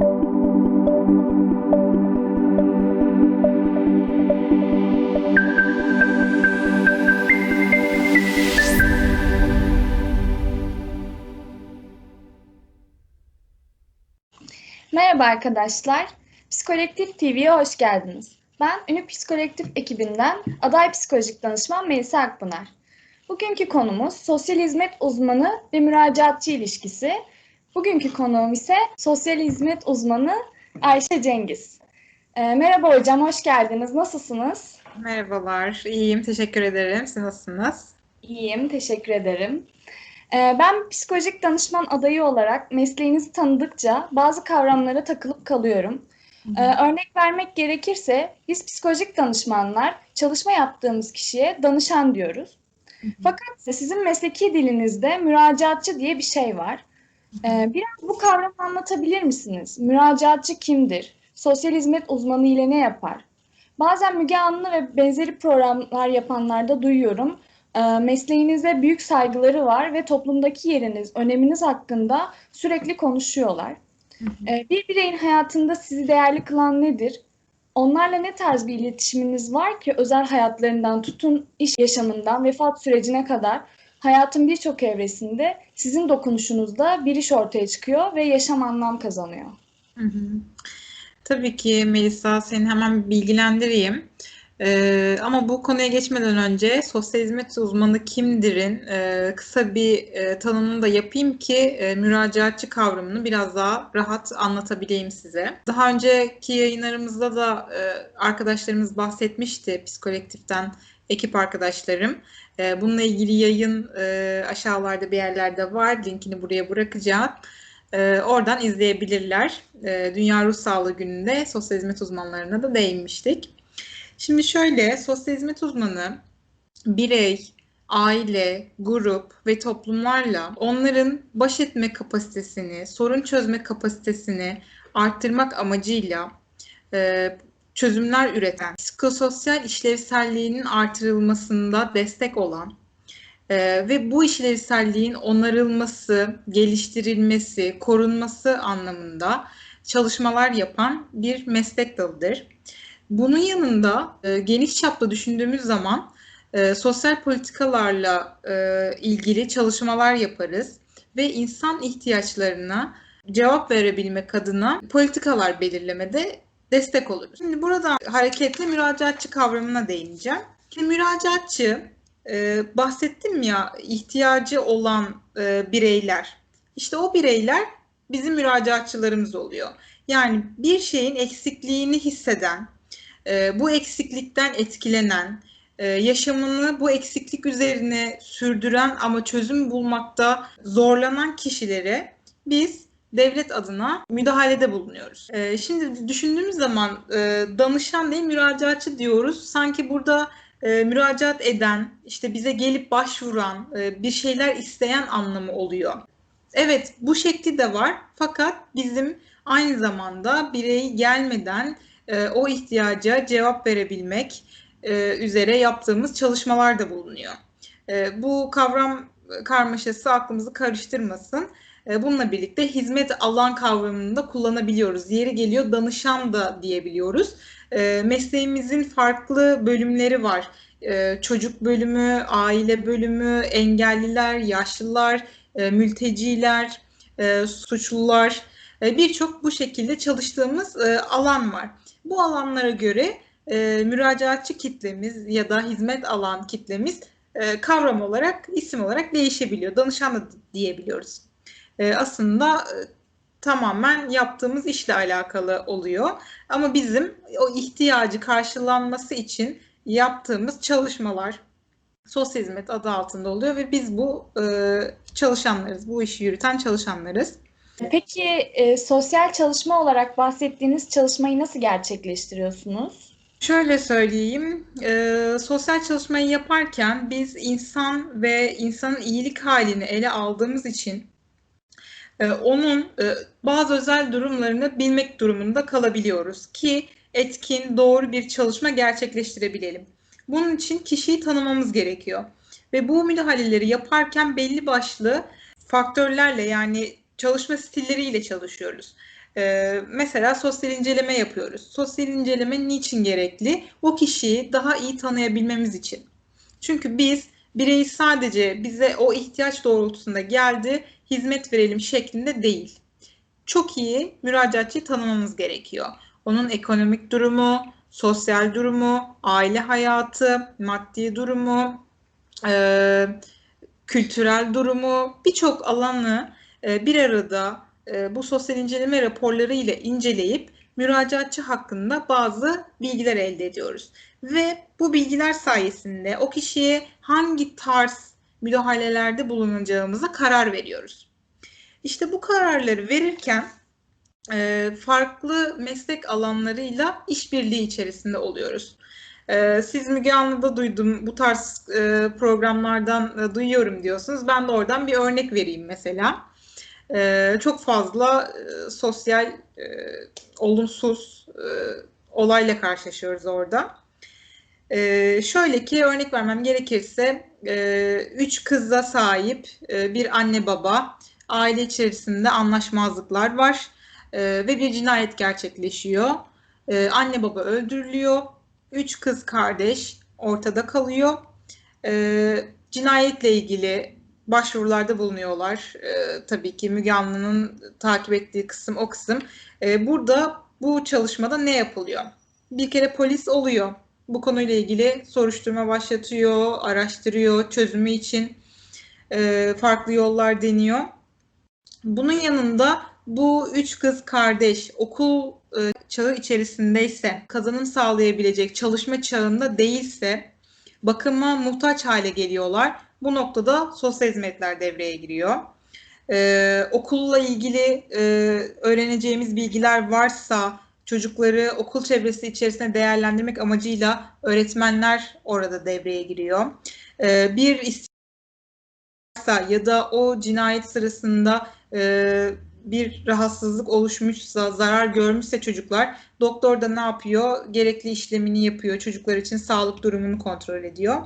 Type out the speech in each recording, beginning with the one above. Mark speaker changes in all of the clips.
Speaker 1: Merhaba arkadaşlar. Psikolektif TV'ye hoş geldiniz. Ben Ünlü Psikolektif ekibinden aday psikolojik danışman Melisa Akpınar. Bugünkü konumuz sosyal hizmet uzmanı ve müracaatçı ilişkisi. Bugünkü konuğum ise sosyal hizmet uzmanı Ayşe Cengiz. Ee, merhaba hocam, hoş geldiniz. Nasılsınız?
Speaker 2: Merhabalar, iyiyim. Teşekkür ederim. Siz nasılsınız?
Speaker 1: İyiyim, teşekkür ederim. Ee, Ben psikolojik danışman adayı olarak mesleğinizi tanıdıkça bazı kavramlara takılıp kalıyorum. Ee, Örnek vermek gerekirse biz psikolojik danışmanlar çalışma yaptığımız kişiye danışan diyoruz. Fakat sizin mesleki dilinizde müracaatçı diye bir şey var. Ee, Biraz bu kavramı anlatabilir misiniz? Müracaatçı kimdir? Sosyal hizmet uzmanı ile ne yapar? Bazen Müge Anlı ve benzeri programlar yapanlarda duyuyorum. Ee, Mesleğinize büyük saygıları var ve toplumdaki yeriniz, öneminiz hakkında sürekli konuşuyorlar. Ee, Bir bireyin hayatında sizi değerli kılan nedir? Onlarla ne tarz bir iletişiminiz var ki özel hayatlarından tutun iş yaşamından vefat sürecine kadar hayatın birçok evresinde sizin dokunuşunuzda bir iş ortaya çıkıyor ve yaşam anlam kazanıyor.
Speaker 2: Tabii ki Melisa, seni hemen bilgilendireyim. Ee, ama bu konuya geçmeden önce sosyal hizmet uzmanı kimdir'in e, kısa bir e, tanımını da yapayım ki e, müracaatçı kavramını biraz daha rahat anlatabileyim size. Daha önceki yayınlarımızda da e, arkadaşlarımız bahsetmişti psikolektiften ekip arkadaşlarım. E, bununla ilgili yayın e, aşağılarda bir yerlerde var. Linkini buraya bırakacağım. E, oradan izleyebilirler. E, Dünya Ruh Sağlığı Günü'nde sosyal hizmet uzmanlarına da değinmiştik. Şimdi şöyle, sosyal hizmet uzmanı birey, aile, grup ve toplumlarla onların baş etme kapasitesini, sorun çözme kapasitesini arttırmak amacıyla e, çözümler üreten, psikososyal işlevselliğinin artırılmasında destek olan e, ve bu işlevselliğin onarılması, geliştirilmesi, korunması anlamında çalışmalar yapan bir meslek dalıdır. Bunun yanında e, geniş çapta düşündüğümüz zaman e, sosyal politikalarla e, ilgili çalışmalar yaparız ve insan ihtiyaçlarına cevap verebilmek adına politikalar belirlemede destek oluruz. Şimdi buradan hareketle müracaatçı kavramına değineceğim. Şimdi müracaatçı e, bahsettim ya ihtiyacı olan e, bireyler. İşte o bireyler bizim müracaatçılarımız oluyor. Yani bir şeyin eksikliğini hisseden, e, bu eksiklikten etkilenen, e, yaşamını bu eksiklik üzerine sürdüren ama çözüm bulmakta zorlanan kişilere biz devlet adına müdahalede bulunuyoruz. E, şimdi düşündüğümüz zaman e, danışan değil müracaatçı diyoruz. Sanki burada e, müracaat eden, işte bize gelip başvuran, e, bir şeyler isteyen anlamı oluyor. Evet bu şekli de var fakat bizim aynı zamanda birey gelmeden e, o ihtiyaca cevap verebilmek e, üzere yaptığımız çalışmalar da bulunuyor. E, bu kavram karmaşası aklımızı karıştırmasın. E, bununla birlikte hizmet alan kavramını da kullanabiliyoruz. Yeri geliyor danışan da diyebiliyoruz. E, mesleğimizin farklı bölümleri var. E, çocuk bölümü, aile bölümü, engelliler, yaşlılar, e, mülteciler, suçlular, birçok bu şekilde çalıştığımız alan var. Bu alanlara göre müracaatçı kitlemiz ya da hizmet alan kitlemiz kavram olarak, isim olarak değişebiliyor. Danışan da diyebiliyoruz. E, aslında e, tamamen yaptığımız işle alakalı oluyor. Ama bizim o ihtiyacı karşılanması için yaptığımız çalışmalar sosyal hizmet adı altında oluyor ve biz bu e, çalışanlarız, bu işi yürüten çalışanlarız.
Speaker 1: Peki e, sosyal çalışma olarak bahsettiğiniz çalışmayı nasıl gerçekleştiriyorsunuz?
Speaker 2: Şöyle söyleyeyim, e, sosyal çalışmayı yaparken biz insan ve insanın iyilik halini ele aldığımız için onun e, bazı özel durumlarını bilmek durumunda kalabiliyoruz ki etkin, doğru bir çalışma gerçekleştirebilelim. Bunun için kişiyi tanımamız gerekiyor ve bu müdahaleleri yaparken belli başlı faktörlerle yani çalışma stilleriyle çalışıyoruz. Ee, mesela sosyal inceleme yapıyoruz. Sosyal inceleme niçin gerekli? O kişiyi daha iyi tanıyabilmemiz için. Çünkü biz bireyi sadece bize o ihtiyaç doğrultusunda geldi, hizmet verelim şeklinde değil. Çok iyi müracaatçıyı tanımamız gerekiyor. Onun ekonomik durumu, sosyal durumu, aile hayatı, maddi durumu, e, kültürel durumu, birçok alanı e, bir arada e, bu sosyal inceleme raporları ile inceleyip müracaatçı hakkında bazı bilgiler elde ediyoruz. Ve bu bilgiler sayesinde o kişiye hangi tarz müdahalelerde bulunacağımıza karar veriyoruz. İşte bu kararları verirken e, farklı meslek alanlarıyla işbirliği içerisinde oluyoruz. E, siz Müge Anlı'da duydum, bu tarz e, programlardan e, duyuyorum diyorsunuz. Ben de oradan bir örnek vereyim mesela. E, çok fazla e, sosyal e, olumsuz e, olayla karşılaşıyoruz orada. E, şöyle ki örnek vermem gerekirse e, üç kıza sahip e, bir anne baba aile içerisinde anlaşmazlıklar var e, ve bir cinayet gerçekleşiyor. E, anne baba öldürülüyor. Üç kız kardeş ortada kalıyor. E, cinayetle ilgili başvurularda bulunuyorlar. E, tabii ki Müge Anlı'nın takip ettiği kısım o kısım. E, burada bu çalışmada ne yapılıyor? Bir kere polis oluyor. Bu konuyla ilgili soruşturma başlatıyor, araştırıyor, çözümü için e, farklı yollar deniyor. Bunun yanında bu üç kız kardeş okul e, çağı içerisindeyse, kazanım sağlayabilecek çalışma çağında değilse bakıma muhtaç hale geliyorlar. Bu noktada sosyal hizmetler devreye giriyor. Ee, okulla ilgili e, öğreneceğimiz bilgiler varsa çocukları okul çevresi içerisinde değerlendirmek amacıyla öğretmenler orada devreye giriyor. Ee, bir varsa ya da o cinayet sırasında e, bir rahatsızlık oluşmuşsa, zarar görmüşse çocuklar doktor da ne yapıyor? Gerekli işlemini yapıyor. Çocuklar için sağlık durumunu kontrol ediyor.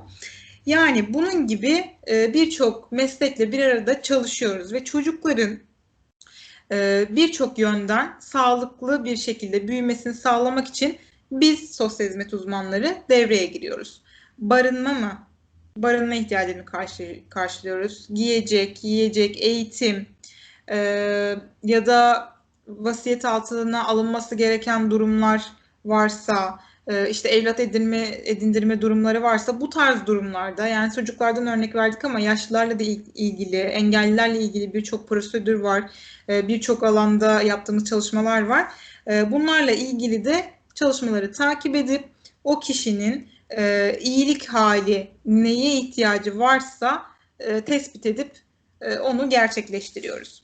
Speaker 2: Yani bunun gibi e, birçok meslekle bir arada çalışıyoruz ve çocukların e, birçok yönden sağlıklı bir şekilde büyümesini sağlamak için biz sosyal hizmet uzmanları devreye giriyoruz. Barınma mı? Barınma ihtiyacını karşı, karşılıyoruz. Giyecek, yiyecek, eğitim e, ya da vasiyet altına alınması gereken durumlar varsa, e, işte evlat edinme edindirme durumları varsa bu tarz durumlarda yani çocuklardan örnek verdik ama yaşlılarla da ilgili, engellilerle ilgili birçok prosedür var. E, birçok alanda yaptığımız çalışmalar var. E, bunlarla ilgili de çalışmaları takip edip o kişinin iyilik hali neye ihtiyacı varsa tespit edip onu gerçekleştiriyoruz.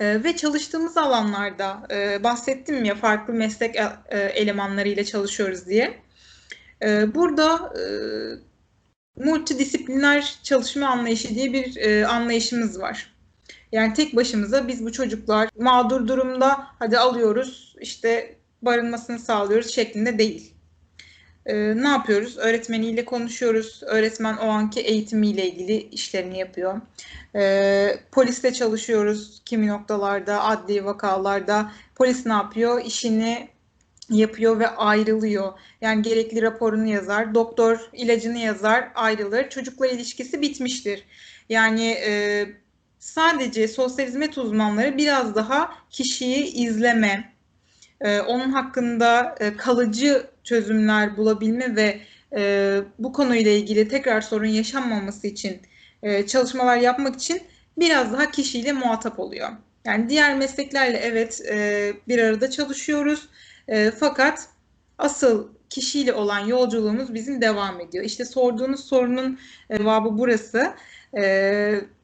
Speaker 2: E, ve çalıştığımız alanlarda e, bahsettim ya farklı meslek e, e elemanlarıyla çalışıyoruz diye. E, burada e, multidisipliner çalışma anlayışı diye bir e, anlayışımız var. Yani tek başımıza biz bu çocuklar mağdur durumda hadi alıyoruz işte barınmasını sağlıyoruz şeklinde değil. Ee, ne yapıyoruz? Öğretmeniyle konuşuyoruz. Öğretmen o anki eğitimiyle ilgili işlerini yapıyor. Ee, polisle çalışıyoruz kimi noktalarda, adli vakalarda. Polis ne yapıyor? İşini yapıyor ve ayrılıyor. Yani gerekli raporunu yazar, doktor ilacını yazar, ayrılır. Çocukla ilişkisi bitmiştir. Yani e, sadece sosyal hizmet uzmanları biraz daha kişiyi izleme, e, onun hakkında e, kalıcı çözümler bulabilme ve e, bu konuyla ilgili tekrar sorun yaşanmaması için e, çalışmalar yapmak için biraz daha kişiyle muhatap oluyor. Yani diğer mesleklerle evet e, bir arada çalışıyoruz e, fakat asıl kişiyle olan yolculuğumuz bizim devam ediyor. İşte sorduğunuz sorunun cevabı burası. E,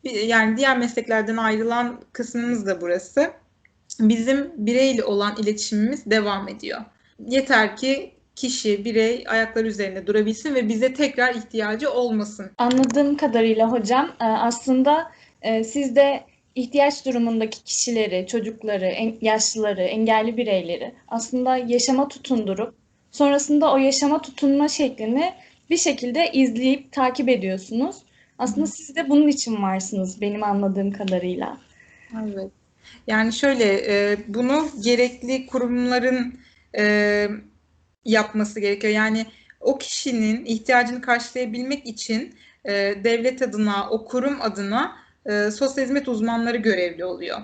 Speaker 2: yani diğer mesleklerden ayrılan kısmımız da burası. Bizim bireyle olan iletişimimiz devam ediyor. Yeter ki kişi, birey ayakları üzerinde durabilsin ve bize tekrar ihtiyacı olmasın.
Speaker 1: Anladığım kadarıyla hocam e, aslında e, siz de ihtiyaç durumundaki kişileri, çocukları, yaşlıları, engelli bireyleri aslında yaşama tutundurup sonrasında o yaşama tutunma şeklini bir şekilde izleyip takip ediyorsunuz. Aslında siz de bunun için varsınız benim anladığım kadarıyla.
Speaker 2: Evet. Yani şöyle e, bunu gerekli kurumların yapması gerekiyor. Yani o kişinin ihtiyacını karşılayabilmek için e, devlet adına, o kurum adına e, sosyal hizmet uzmanları görevli oluyor.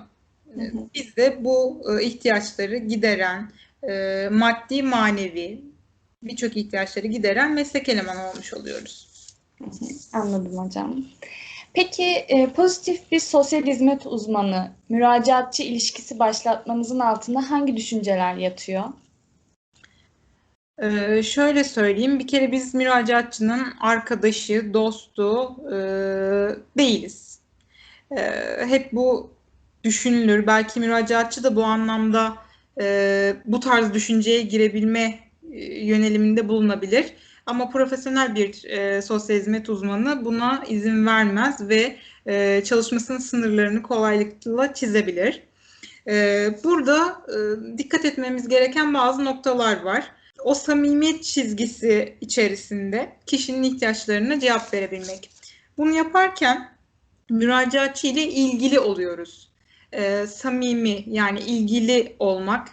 Speaker 1: Hı hı.
Speaker 2: Biz de bu e, ihtiyaçları gideren, e, maddi, manevi birçok ihtiyaçları gideren meslek elemanı olmuş oluyoruz.
Speaker 1: Anladım hocam. Peki e, pozitif bir sosyal hizmet uzmanı, müracaatçı ilişkisi başlatmamızın altında hangi düşünceler yatıyor?
Speaker 2: Ee, şöyle söyleyeyim, bir kere biz müracaatçının arkadaşı, dostu e, değiliz. E, hep bu düşünülür. Belki müracaatçı da bu anlamda e, bu tarz düşünceye girebilme e, yöneliminde bulunabilir. Ama profesyonel bir e, sosyal hizmet uzmanı buna izin vermez ve e, çalışmasının sınırlarını kolaylıkla çizebilir. E, burada e, dikkat etmemiz gereken bazı noktalar var o samimiyet çizgisi içerisinde kişinin ihtiyaçlarına cevap verebilmek. Bunu yaparken müracaatçı ile ilgili oluyoruz. Ee, samimi yani ilgili olmak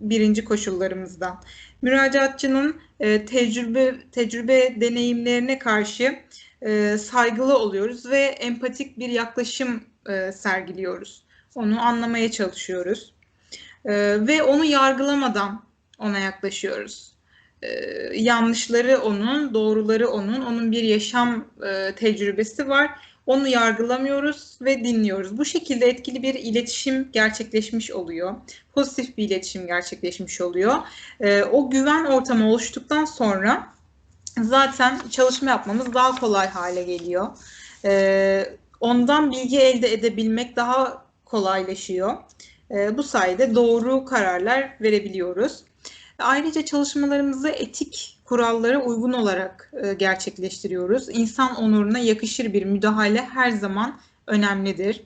Speaker 2: birinci koşullarımızdan. Müracaatçının e, tecrübe tecrübe deneyimlerine karşı e, saygılı oluyoruz ve empatik bir yaklaşım e, sergiliyoruz. Onu anlamaya çalışıyoruz. E, ve onu yargılamadan ona yaklaşıyoruz. Ee, yanlışları onun, doğruları onun, onun bir yaşam e, tecrübesi var. Onu yargılamıyoruz ve dinliyoruz. Bu şekilde etkili bir iletişim gerçekleşmiş oluyor. Pozitif bir iletişim gerçekleşmiş oluyor. Ee, o güven ortamı oluştuktan sonra zaten çalışma yapmamız daha kolay hale geliyor. Ee, ondan bilgi elde edebilmek daha kolaylaşıyor. Ee, bu sayede doğru kararlar verebiliyoruz. Ayrıca çalışmalarımızı etik kurallara uygun olarak e, gerçekleştiriyoruz. İnsan onuruna yakışır bir müdahale her zaman önemlidir.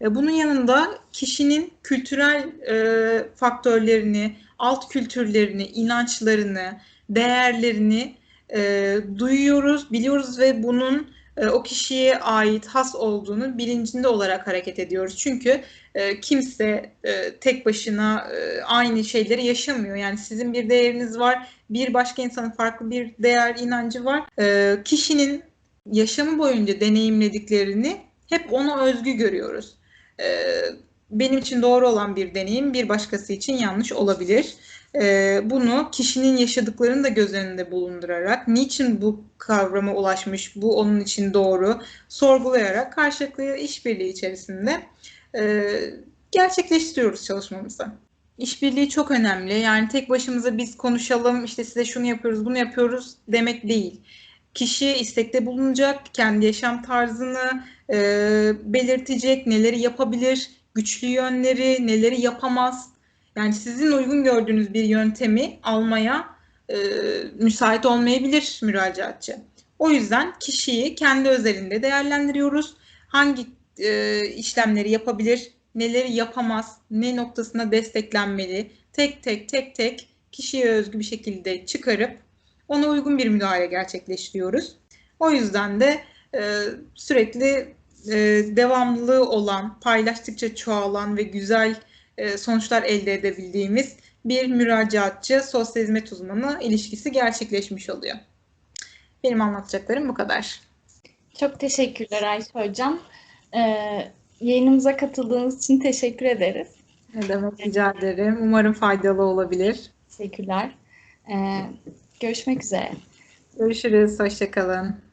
Speaker 2: E, bunun yanında kişinin kültürel e, faktörlerini, alt kültürlerini, inançlarını, değerlerini e, duyuyoruz, biliyoruz ve bunun e, o kişiye ait has olduğunu bilincinde olarak hareket ediyoruz. Çünkü e, kimse e, tek başına aynı şeyleri yaşamıyor. Yani sizin bir değeriniz var, bir başka insanın farklı bir değer inancı var. Kişinin yaşamı boyunca deneyimlediklerini hep ona özgü görüyoruz. Benim için doğru olan bir deneyim bir başkası için yanlış olabilir. E, bunu kişinin yaşadıklarını da göz önünde bulundurarak, niçin bu kavrama ulaşmış, bu onun için doğru, sorgulayarak karşılıklı işbirliği içerisinde e, gerçekleştiriyoruz çalışmamızı. İşbirliği çok önemli. Yani tek başımıza biz konuşalım, işte size şunu yapıyoruz, bunu yapıyoruz demek değil. Kişi istekte bulunacak, kendi yaşam tarzını e, belirtecek, neleri yapabilir, güçlü yönleri, neleri yapamaz. Yani sizin uygun gördüğünüz bir yöntemi almaya e, müsait olmayabilir müracaatçı. O yüzden kişiyi kendi özelinde değerlendiriyoruz. Hangi e, işlemleri yapabilir, neleri yapamaz, ne noktasına desteklenmeli, tek tek tek tek kişiye özgü bir şekilde çıkarıp ona uygun bir müdahale gerçekleştiriyoruz. O yüzden de e, sürekli e, devamlılığı olan, paylaştıkça çoğalan ve güzel e, sonuçlar elde edebildiğimiz bir müracaatçı sosyal hizmet uzmanı ilişkisi gerçekleşmiş oluyor. Benim anlatacaklarım bu kadar.
Speaker 1: Çok teşekkürler Ayşe Hocam. Ee, yayınımıza katıldığınız için teşekkür ederiz.
Speaker 2: Ne demek rica ederim. Umarım faydalı olabilir.
Speaker 1: Teşekkürler. Ee, görüşmek üzere.
Speaker 2: Görüşürüz. Hoşçakalın.